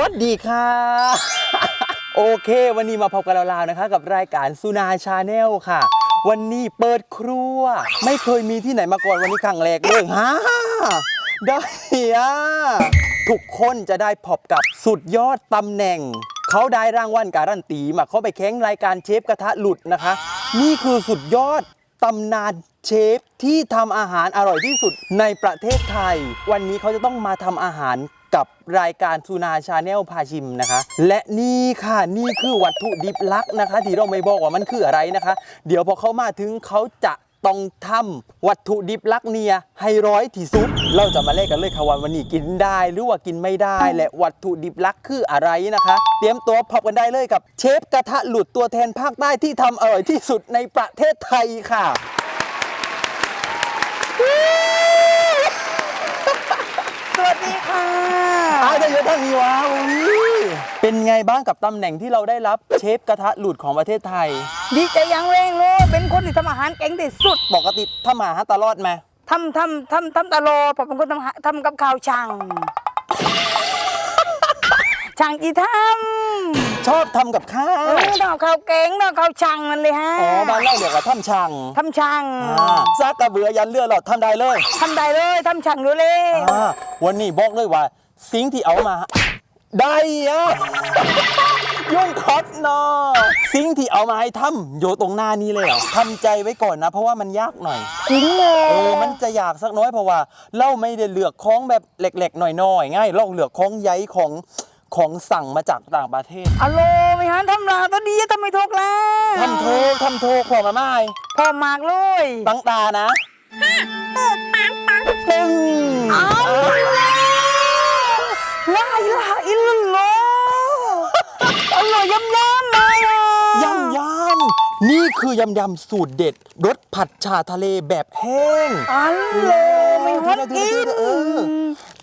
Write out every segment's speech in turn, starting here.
วัสดีค่ะโอเค วันนี้มาพบกันแล้วๆนะคะ กับรายการสุนาชาแนลค่ะ วันนี้เปิดครัว ไม่เคยมีที่ไหนมาก่อนวันนี้ครั้งแรกเลยฮะได้อะทุกคนจะได้พบกับสุดยอดตำแหน่ง เขาได้รางวัลการันตีมาเขาไปแข่งรายการเชฟกระทะหลุดนะคะ นี่คือสุดยอด ตำนานเชฟที่ทำอาหารอร่อยที่สุดในประเทศไทย วันนี้เขาจะต้องมาทำอาหารกับรายการซูนาชาแนลพาชิมนะคะ และนี่ค่ะนี่คือวัตถุดิบลักนะคะ ที่เราไม่บอกว่ามันคืออะไรนะคะ เดี๋ยวพอเขามาถึงเขาจะ ต้องทำวัตถุดิบลักเนี่ยให้ร้อยที่สุด เราจะมาเล่นกันเลยค่ะว่าวันนี้กินได้หรือว่ากินไม่ได้ และวัตถุดิบลักคืออะไรนะคะ เตรียมตัวพบกันได้เลยกับ เชฟกระทะหลุดตัวแทนภาคใต้ที่ทำอร่อยที่สุดในประเทศไทยค่ะสวัสดีค่ะอ้าวจะเยอะทางนี้วะอุ้ย เป็นไงบ้างกับตำแหน่งที่เราได้รับเชฟกระทะหลุดของประเทศไทย ดีใจอยังเร่งเลย เป็นคนที่ทำอาหารเก่งที่สุดปกติทำอาหารตลอดไหมทำทำทำทำตลอดผมเป็นคนทำอาหารทำกับข้าวช่างช่างอีทชอบทำกับข้าำเอวอทำกับข้าวเก่งทำกับข้าวช่างนั่นเลยฮะอ๋อบ้านเราเรียกว่าทำช่างทำช่างอ่าซากกระเบือยันเรือหลอดทำได้เลยทำได้เลยทำช่างอยู่เลยอ่าวันนี้บอกเลยว่าสิ่งที่เอามา ได้อะยุ่งคอสเนาะสิ่งที่เอามาให้ทำอยู่ตรงหน้านี้เลยเหรอทำใจไว้ก่อนนะ เพราะว่ามันยากหน่อย จริงเลยเออมันจะอยากสักน้อยเพราะว่า เราไม่ได้เลือกของแบบเล็กๆหน่อยๆง่ายเราเลือกของใหญ่ของของสั่งมาจากต่างประเทศอโลไม่ฮันทำลาตัวดีทำไม่ถูกแล้วทำโทษทำโทษของมาไม่พอมากเลยตั้งตานะตึ้งเอาอะ ลาอิลาอิลลัลลออร่อยยำยำเลยอะยำยำนี่คือยำยำสูตรเด็ดรสผัดชาทะเลแบบแห้งอันเลไม่ฮอตกิน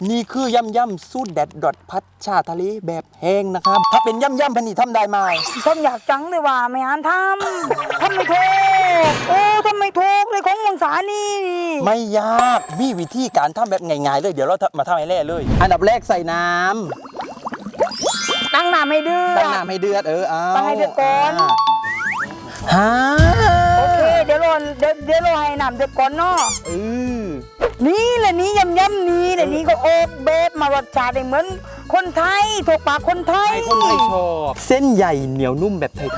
นี่คือยำยำสูตรเด็ดรสผัดชาทะเลแบบแห้งนะครับ ถ้าเป็นยำยำพันนี่ทำได้ไหมทำอยากจังเลยว่าไม่หันทำทำไม่ถูกโอ้ทำไม่ถูกเลยของมังสานี่ ไม่ยากมีวิธีการทำแบบง่ายๆเลย เดี๋ยวเรามาทำให้แร่เลย อันดับแรกใส่น้ำตั้งน้ำให้เดือตั้งดน้ำให้เดือดเออเอาตั้งให้เดือดก่อนฮะโอเคเดี๋ยวรอเดี๋ยวเดี๋ยวรอให้น้ำเดือดก่อนเนาะเออ นี่แหละนี่ยำยำนี่แหละนี่ก็โอบเบบมารสชาติได้เหมือน คนไทยถูกปากคนไทย ให้คนไทยชอบเส้นใหญ่เหนียวนุ่มแบบไทย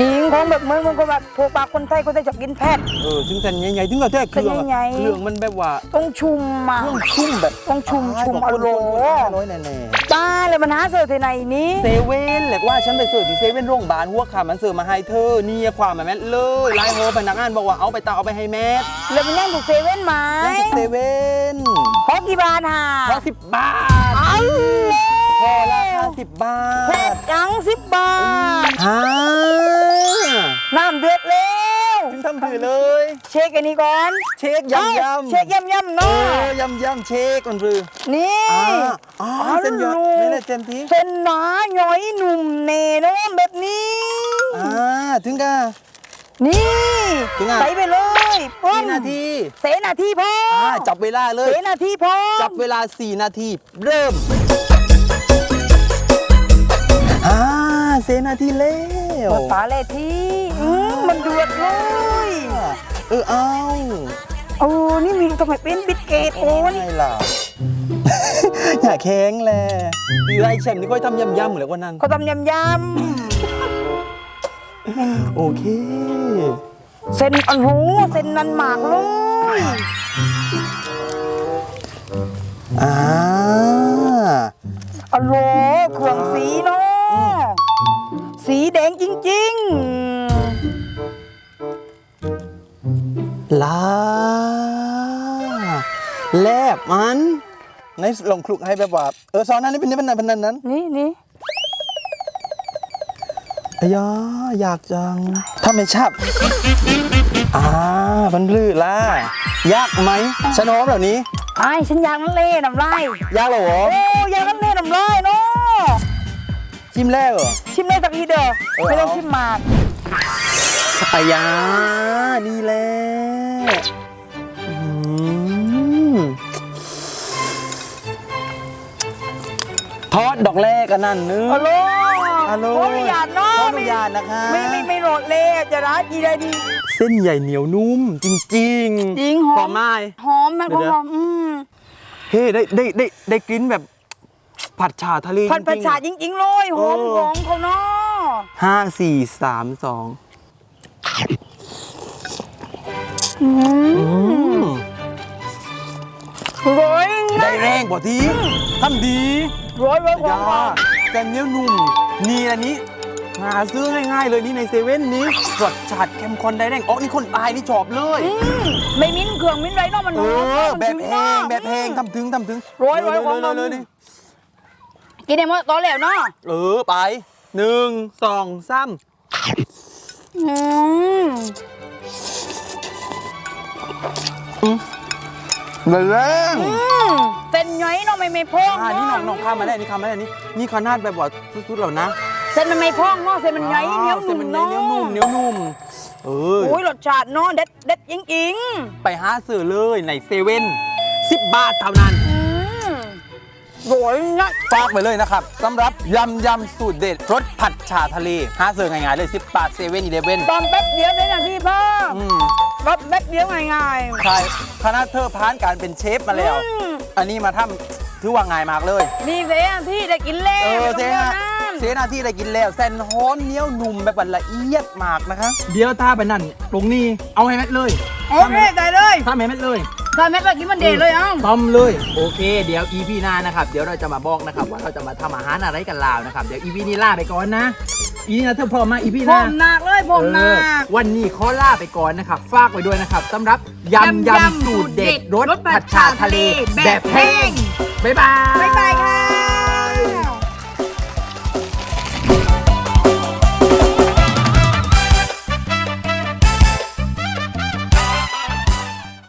จริงของแบบเหมือนคนแบบถูกปากคนไทยคนไทยชอบกินแพท ๆเออถึงเส้นใหญ่ๆถึงกระแทกเครื่องเส้นใหญ่ อะๆเครื่องมันแบบว่าต้องชุมอะเครื่องชุ่มแบบต้องชุมชุมออโลร้อยแน่บ้าเลยมันหาเสิร์ฟที่ไหนนี้ๆเซเว่นแหละว่าฉันไปเสิร์ฟที่เซเว่นโรงพยาบาลหัวขามันเสิร์ฟมาให้เธอนี่ความมาแม่เลยไลน์โฮพนักงานบอกว่าเอาไปตาเอาไปให้แม่แล้วมันย่างถูกเซเว่นไหมนั่นคือเซเว่นพอกี่บาทฮะพอสิบบาท เอาเลยพอรา คาสิบบาแพทงจังสิบบาทฮะน้ำเดือดแล้วถึงทำถือเลย เช็คอันนี้ก่อนเช็คยำยำเช็คยำยำเอเนาะอยำยำเช็คมันคือนี่อ่าอ๋อเส้นเยอะไม่ได้เต็มที่เส้นหนาหน่อยหนุ่มเนโน้มแบบนี้ อ่าถึงกัน นี่ถึงอะใส่ไปเลยปึ้กี่มนาทีเสนาทีพออ่าจับเวลาเลเสยนาทีพอจับเวลา 4 นาที เริ่ม อ่าเซนาทีแล้วเปิดฝาเลยทีอืมมันเดือดเลย เออเอาเออนี่มีทำไมเป็นบิสเกตโอนไงล่ะอย่าแข้งแหละตีไรแชมป์นี่ค่อยทำยำๆเหมือนวันนั้นเขาทำยำยโอเคำเส้นอันหูเส้นนันหมากเลย แลบมันในลองคลุกให้แบบว่า เออซอนนั้นนี่เป็นนี่เป็นนันเป็นนันนั้นๆนี่นี่อ้ยาอยากจัง ถ้าไม่ชับอ่ามันพลืดล่ะ ยากไหมชะโนมเหล่านี้ไอ้ฉันอยากนั่นเล่น้ำลายยากเหรอโอ้อยากนั่นเล่น้ำลายเนาะจิ้มแรกเหรอ ชิมได้สักทีเด้อเออไม่ต้องเอาชิมหมากอายานี่แหละ ทอดดอกแรกกันนั่นนึง ฮัลโหลฮัลโหลขออนุญาตเนาะขออนุญาตนะคะ ไม่ไม่ไม่โหลดเลยจะร้านกี่ได้ดี เส้นใหญ่เหนียวนุ่ม จริงๆจริงหอมหอมมากหอมมันเดี๋ก็ยวหอมอืมเฮ้ได้ได้ได้ได้กลิ่นแบบผัดฉาทะเลพันประชาจริงจริงๆเลยหอมเออของเขาเนาะๆห้าสี่สามสองอืมร้อยได้แรงกว่าทีทำดี ร้อยร้อยขยองเขาาแต่เนื้อนุ่มนี่อันนี้หาซื้อง่ายๆเลยนี่ในเซเว่นนี้รสชาติเข้มข้นได้แรงอ๋อนี่คนตายนี่ชอบเลยอืมไม่มิ้นเครื่องมิ้นไรเนาะมันเอหอมอมันแบบถึแพมากงแบบแพงอืมทำถึงทำถึงร้อยร้อยของเลเรายเลยเลยกินได้หมดตอนแล้วเนาะเออไปหนึ่งสองสามอืม เลยแรงอืมเส้นย้อยเนาะไม่ไม่พองอ่านี่น้องน้องข้ามมาได้เนี่ข้ามมาได้นี่นี่ขนาดแบบว่าสุดๆแล้วนะส้นมันไม่พองเนาะเส้นมันย้อยเหนียวหส้นุ่มมัเนาะเหนียวนุ่มเหนียวนุ่มเออโอ้ยรสชาติเนาะเด็ดเด็ดจริงไปหาซื้อเลยในเซเว่นสิบบาทเท่านั้นๆอืมโรยนะฝากไปเลยนะครับสำหรับยำยำสูตรเด็ดรสผัดชาทะเลหาซื้อง่ายๆเลย10บาทเซเว่นอีเลฟเว่นตอนแป๊บเดียวเลยนะพี่พ่อ อืมแป๊บแป๊บเดียวง่ายใช่คณะเธอผ่านการเป็นเชฟมาๆแล้ว อืม อันนี้มาทำถือว่าง่ายมากเลย นี่เสียที่ได้กินแล้เอวอเจ๊ไม่ฮะต้องเจ๊หน้าที่ได้กินแล้วแซนหอมเหนียวนุ่มแบบว่าละเอียดมากนะคะ เดี๋ยวถ้าไปนั่นตรงนี้เอาให้แมทเลยโอเคได้เลย ถ้าให้แมทเลย ตอนแม่ไปกินมันเดทเลยเอ้าต้มเลย โอเค เดี๋ยว EP หน้านะครับ เดี๋ยวเราจะมาบอกนะครับ ว่าเราจะมาทำอาหารอะไรกันลาวนะครับ เดี๋ยว EP นี้ลาไปก่อนนะ อีนี่นะเธอพร้อมมา EP หผน้ามหนักเลยผมหนัเออก วันนี้ขอลาไปก่อนนะครับ ฝากไว้ด้วยนะครับสำหรับยำยำยำสูตรเด็ดรสรสผัผัดดชาชาทะทะเลเล แบบแห้งบ๊ายบาย